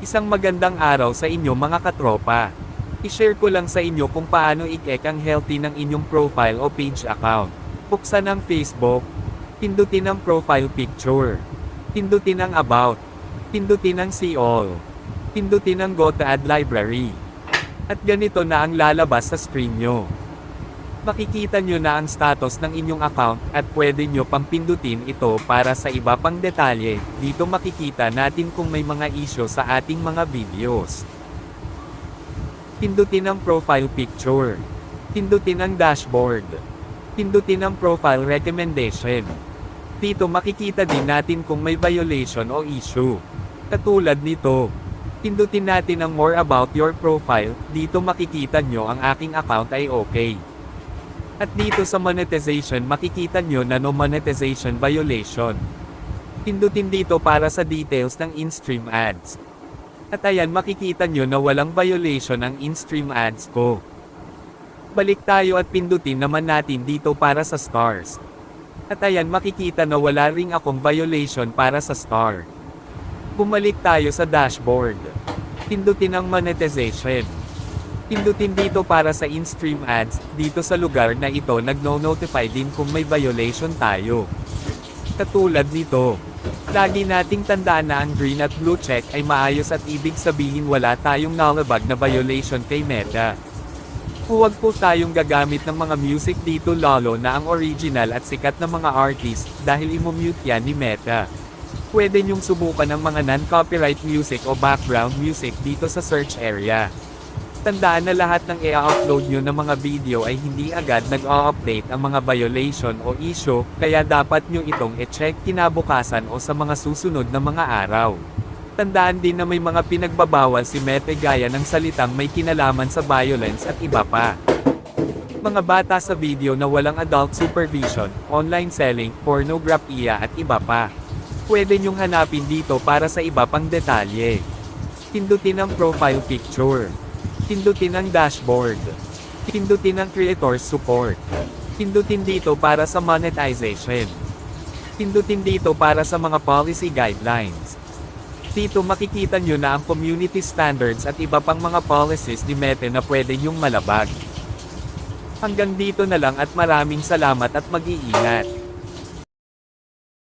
Isang magandang araw sa inyo mga katropa. I-share ko lang sa inyo kung paano i-check ang healthy ng inyong profile o page account. Buksan ang Facebook. Pindutin ang profile picture. Pindutin ang about. Pindutin ang see all. Pindutin ang go to add library. At ganito na ang lalabas sa screen nyo. Makikita nyo na ang status ng inyong account at pwede nyo pang pindutin ito para sa iba pang detalye. Dito makikita natin kung may mga issue sa ating mga videos. Pindutin ang profile picture. Pindutin ang dashboard. Pindutin ang profile recommendation. Dito makikita din natin kung may violation o issue. Katulad nito. Pindutin natin ang more about your profile. Dito makikita nyo ang aking account ay okay. At dito sa monetization makikita nyo na no monetization violation. Pindutin dito para sa details ng in-stream ads. At ayan makikita nyo na walang violation ang in-stream ads ko. Balik tayo at pindutin naman natin dito para sa stars. At ayan makikita na wala ring akong violation para sa star. Bumalik tayo sa dashboard. Pindutin ang monetization. Pindutin dito para sa in-stream ads, dito sa lugar na ito nagno-notify din kung may violation tayo. Katulad nito. Lagi nating tandaan na ang green at blue check ay maayos at ibig sabihin wala tayong nalabag na violation kay Meta. Huwag po tayong gagamit ng mga music dito lalo na ang original at sikat na mga artist dahil imumute yan ni Meta. Pwede nyong subukan ang mga non-copyright music o background music dito sa search area. Tandaan na lahat ng i-upload nyo ng mga video ay hindi agad nag-o-update ang mga violation o issue, kaya dapat nyo itong e-check kinabukasan o sa mga susunod na mga araw. Tandaan din na may mga pinagbabawal si Mete gaya ng salitang may kinalaman sa violence at iba pa. Mga bata sa video na walang adult supervision, online selling, pornografiya at iba pa. Pwede nyong hanapin dito para sa iba pang detalye. Pindutin ang profile picture. Pindutin ang dashboard. Pindutin ang creator's support. Pindutin dito para sa monetization. Pindutin dito para sa mga policy guidelines. Dito makikita nyo na ang community standards at iba pang mga policies ni Mete na pwede nyong malabag. Hanggang dito na lang at maraming salamat at mag-iingat.